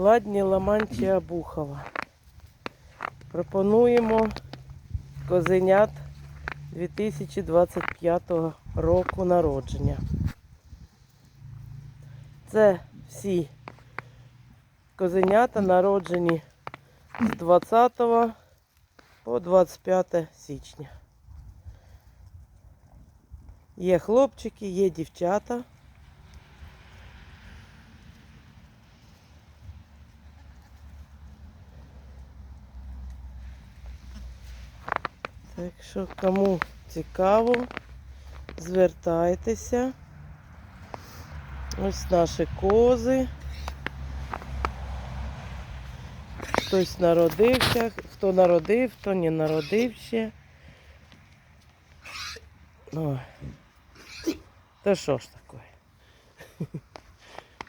Ладні Ламанчі Абухова. Пропонуємо козенят 2025 року народження. Це всі козенята народжені з 20 по 25 січня. Є хлопчики, є дівчата. Так що кому цікаво, звертайтеся. Ось наші кози. Хтось народився, хто народив, хто не народив ще. Ой. Та що ж таке?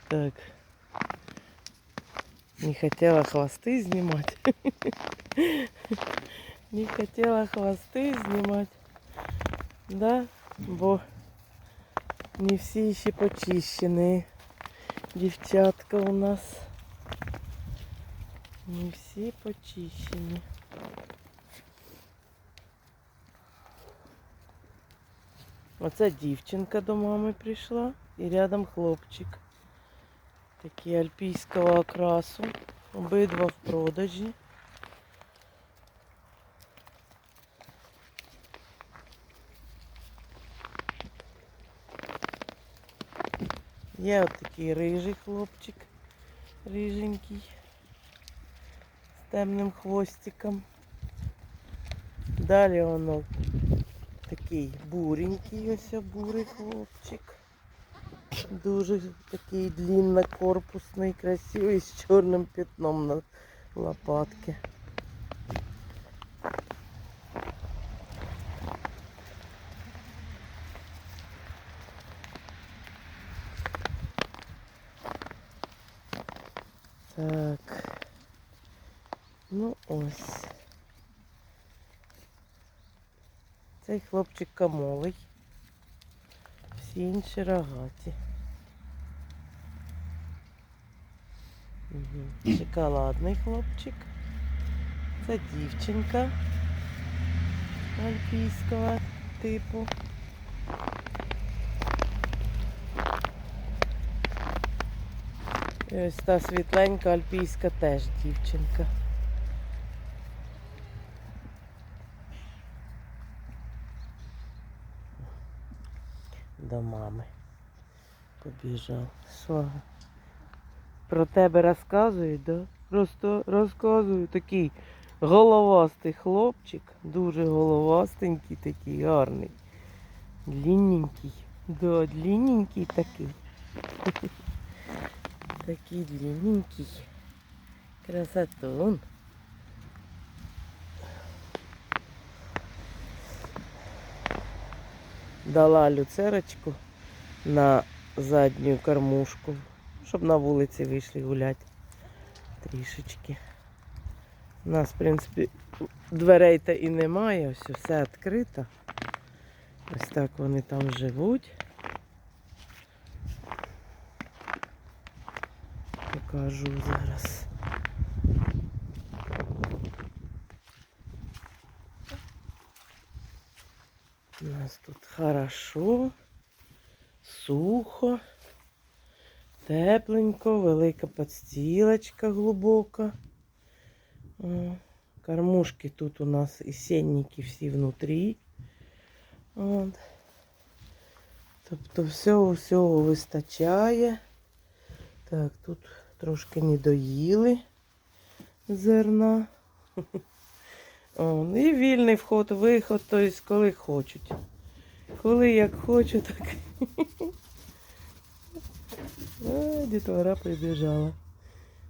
Так. Не хотела хвосты снимать. Хотела хвосты снимать. Да, бо не всі ще почищені. Дівчатка у нас. Не всі почищені. Оце дівчинка до мами прийшла і рядом хлопчик. Такі альпійського окрасу. Обидва в продажі. Є от такий рижий хлопчик, риженький, з темним хвостиком. Далі воно такий буренький, ось бурий хлопчик. Дуже такий длиннокорпусний, красивий, з чорним пятном на лопатки. Так. Ну ось. Цей хлопчик камолий. Всі інші рогаті. Угу. Шоколадний хлопчик. Це дівчинка альпійського типу. І ось та світленька альпійська теж дівчинка. До мами побіжав. Що? Про тебе розказують, да? Просто розказую. Такий головастий хлопчик, дуже головастенький, такий гарний. Длинненький. Да, длинненький такий. Такий длинненький. Красотун. Дала люцерочку на задню кормушку, щоб на вулиці вийшли гуляти трішечки. У нас, в принципі, дверей та і немає, ось все відкрито. Ось так вони там живуть. Покажу зараз. У нас тут хорошо, сухо, тепленько, велика подстілочка глибока. Кормушки тут у нас і сенники всі внутрі. От. Тобто всього всього вистачає. Так, тут трошки не доїли зерна. О, і вільний вход, виход, тобто коли хочуть. Коли як хочу, так. А, дітвора прибіжала.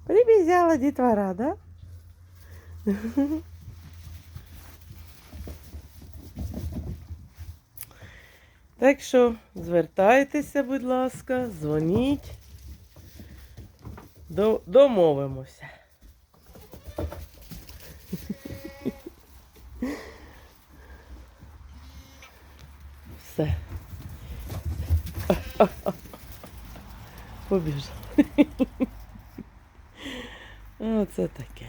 Прибіжала дітвора, да? Так що звертайтеся, будь ласка, дзвоніть. До- Домовимося. Все. Побіжав. Оце це таке.